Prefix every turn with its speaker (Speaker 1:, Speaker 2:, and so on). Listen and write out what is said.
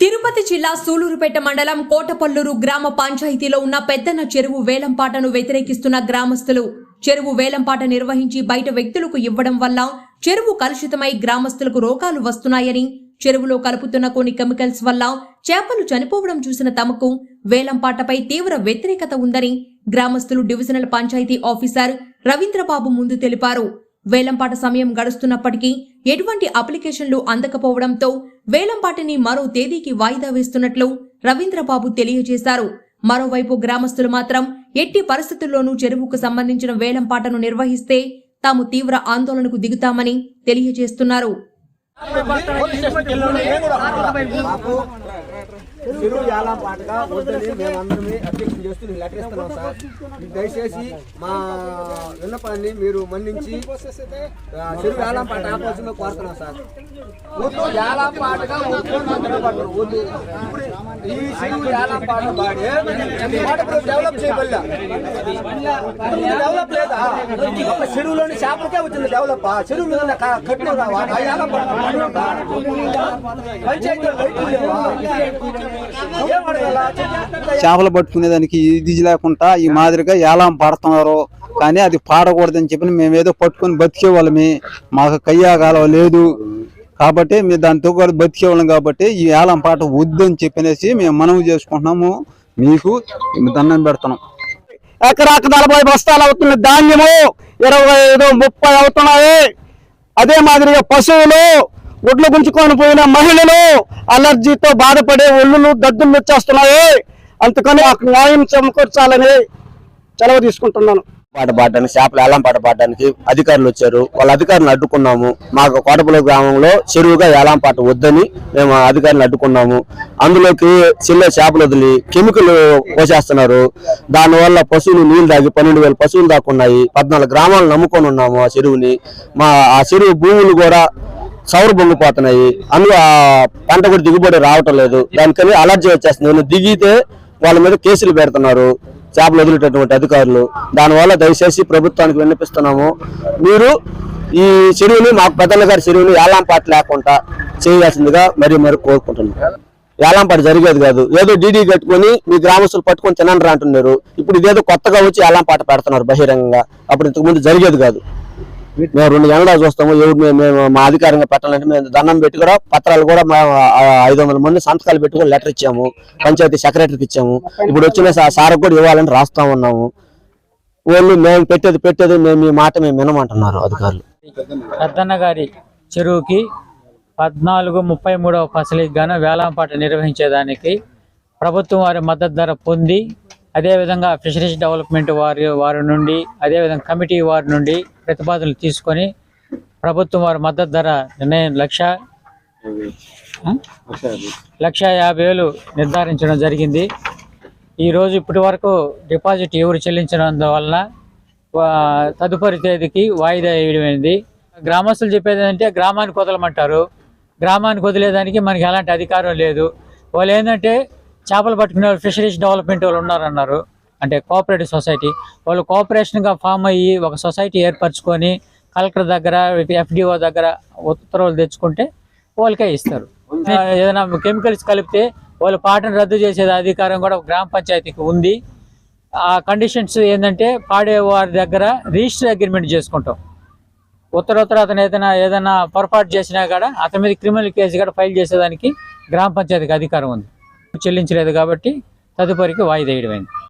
Speaker 1: తిరుపతి జిల్లా సూలూరుపేట మండలం కోటపల్లూరు గ్రామ పంచాయతీలో ఉన్న పెద్దన చెరువు వేలంపాటను వ్యతిరేకిస్తున్న గ్రామస్తులు. చెరువు వేలంపాట నిర్వహించి బయట వ్యక్తులకు ఇవ్వడం వల్ల చెరువు కలుషితమై గ్రామస్తులకు రోగాలు వస్తున్నాయని చెరువులో కలుపుతున్న కొన్ని కెమికల్స్ వల్ల చేపలు చనిపోవడం చూసిన తమకు వేలంపాటపై తీవ్ర వ్యతిరేకత ఉందని గ్రామస్తులు డివిజనల్ పంచాయతీ ఆఫీసర్ రవీంద్రబాబు ముందు తెలిపారు. వేలంపాట సమయం గడుస్తున్నప్పటికీ ఎటువంటి అప్లికేషన్లు అందకపోవడంతో వేలంపాటని మరో తేదీకి వాయిదా వేస్తున్నట్లు రవీంద్రబాబు తెలియజేశారు. మరోవైపు గ్రామస్తులు మాత్రం ఎట్టి పరిస్థితుల్లోనూ చెరువుకు సంబంధించిన వేలంపాటను నిర్వహిస్తే తాము తీవ్ర ఆందోళనకు దిగుతామని తెలియజేస్తున్నారు.
Speaker 2: చెరువు యాలం పాటగా వద్దని మేమందరమే అధ్యక్షం చేస్తూ లెటర్ ఇస్తున్నాం సార్ దయచేసి మా విన్నపాన్ని మీరు మన్నించి ఆ, చెరువు యాలం పాట ఆపాల్సిందో కోరుతున్నాం సార్. ఊర్లో యాలం పాటగా వద్దు ఇప్పుడు ఈ చెరువు యాలం పాట పాడి డెవలప్ చేయబల్లా డెవలప్ లేదా? ఒక చెరువులోని చేపలకే వచ్చింది డెవలప్ ఆ చెరువు మీద కట్టిన రావా?
Speaker 3: చేపలు పట్టుకునేదానికి ఇది లేకుండా ఈ మాదిరిగా ఏలాం పడుతున్నారు. కానీ అది పాడకూడదని చెప్పి మేమేదో పట్టుకొని బతికే వాళ్ళమే మాకు కయ్యాకాలం లేదు. కాబట్టి మేము దాంతో కూడా బతికేవాళ్ళం కాబట్టి ఈ ఏలం పాట వద్దని చెప్పనేసి మేము మనవి చేసుకుంటున్నాము. మీకు దండం పెడుతున్నాం.
Speaker 4: ఎకరాకు నలభై బస్తాలు అవుతున్న ధాన్యము ఇరవై ఐదు ముప్పై అవుతున్నాయి. అదే మాదిరిగా పశువులు ఒడ్లు గుంజుకొని పోయిన మహిళలు అలర్జీతో బాధపడే ఒళ్ళు దద్దులు వచ్చేస్తున్నాయి అందుకని నాకు న్యాయం సమకూర్చాలని సెలవు తీసుకుంటున్నాను.
Speaker 5: పాట పాడడానికి చేపల ఏలం పాట పాడడానికి అధికారులు వచ్చారు. వాళ్ళ అధికారులను అడ్డుకున్నాము. మాకు కోటపల్లి గ్రామంలో చెరువుగా ఏలం పాట వద్దని మేము ఆ అధికారులను అడ్డుకున్నాము. అందులోకి చిన్న చేపలు వదిలి కెమికల్ పోసేస్తున్నారు దానివల్ల పశువులు నీళ్ళు తాగి పన్నెండు వేల పశువులు దాక్కున్నాయి. పద్నాలుగు గ్రామాలు నమ్ముకొని ఉన్నాము ఆ చెరువుని. మా ఆ చెరువు భూములు కూడా సౌరు బొంగిపోతున్నాయి అందులో ఆ పంట కూడా దిగుబడి రావటం లేదు. దానికని అలర్జీ వచ్చేస్తుంది. దిగితే వాళ్ళ మీద కేసులు పెడుతున్నారు. చేపలు వదిలేటటువంటి అధికారులు. దానివల్ల దయచేసి ప్రభుత్వానికి విన్నపిస్తున్నాము. మీరు ఈ చెరువుని మాకు పెద్దన్న గారి చెరువుని ఏలాంపాటు లేకుండా చేయాల్సిందిగా మరి మరి కోరుకుంటున్నాం. ఏలాంపాటు జరిగేది కాదు. ఏదో డీడీ కట్టుకుని మీ గ్రామస్తులు పట్టుకొని తినండి అంటున్నారు. ఇప్పుడు ఇదేదో కొత్తగా వచ్చి ఏలాంపాట పెడుతున్నారు బహిరంగంగా. అప్పుడు ఇంతకు ముందు జరిగేది కాదు. మేము రెండు జనడా చూస్తాము. ఎవరు మేము మేము మా అధికారంగా పెట్టాలంటే మేము దండం పెట్టి కూడా పత్రాలు కూడా మా ఐదు వందల మంది సంతకాలు పెట్టుకుని లెటర్ ఇచ్చాము. పంచాయతీ సెక్రటరీకి ఇచ్చాము. ఇప్పుడు వచ్చిన సార్ కూడా ఇవ్వాలని రాస్తా ఉన్నాము. వాళ్ళు మేము పెట్టేది పెట్టేది మేము మీ మాట మేము వినమంటున్నారు అధికారులు.
Speaker 6: పెద్దన్న గారి చెరువుకి పద్నాలుగు ముప్పై మూడవ ఫసలికి గాను వేలంపాట నిర్వహించేదానికి ప్రభుత్వం వారి మద్దతు ధర పొంది అదేవిధంగా ఫిషరీస్ డెవలప్మెంట్ వారి వారి నుండి అదేవిధంగా కమిటీ వారి నుండి ప్రతిపాదనలు తీసుకొని ప్రభుత్వం వారి మద్దతు ధర నిర్ణయం లక్ష లక్ష యాభై వేలు నిర్ధారించడం జరిగింది. ఈరోజు ఇప్పటి వరకు డిపాజిట్ ఎవరు చెల్లించినందువలన వలన తదుపరి తేదీకి వాయిదా వేయడమైంది గ్రామస్తులు చెప్పేది ఏంటంటే గ్రామానికి వదలమంటారు. గ్రామానికి వదిలేదానికి మనకి ఎలాంటి అధికారం లేదు. వాళ్ళు ఏంటంటే చేపలు పట్టుకునే వాళ్ళు ఫిషరీస్ డెవలప్మెంట్ వాళ్ళు ఉన్నారన్నారు. అంటే కోఆపరేటివ్ సొసైటీ. వాళ్ళు కోఆపరేషన్గా ఫామ్ అయ్యి ఒక సొసైటీ ఏర్పరచుకొని కలెక్టర్ దగ్గర ఎఫ్డిఓ దగ్గర ఉత్తర్వులు తెచ్చుకుంటే వాళ్ళకే ఇస్తారు. ఏదైనా కెమికల్స్ కలిపితే వాళ్ళు పాటను రద్దు చేసే అధికారం కూడా గ్రామ పంచాయతీకి ఉంది. ఆ కండిషన్స్ ఏంటంటే పాడే వారి దగ్గర రిజిస్టర్ అగ్రిమెంట్ చేసుకుంటాం. ఉత్తరోత్తర అతను ఏదైనా ఏదైనా పొరపాటు చేసినా కూడా అతని మీద క్రిమినల్ కేసు కూడా ఫైల్ చేసేదానికి గ్రామ పంచాయతీకి అధికారం ఉంది. చెల్లించలేదు కాబట్టి తదుపరికి వాయిదా వేయడమైంది.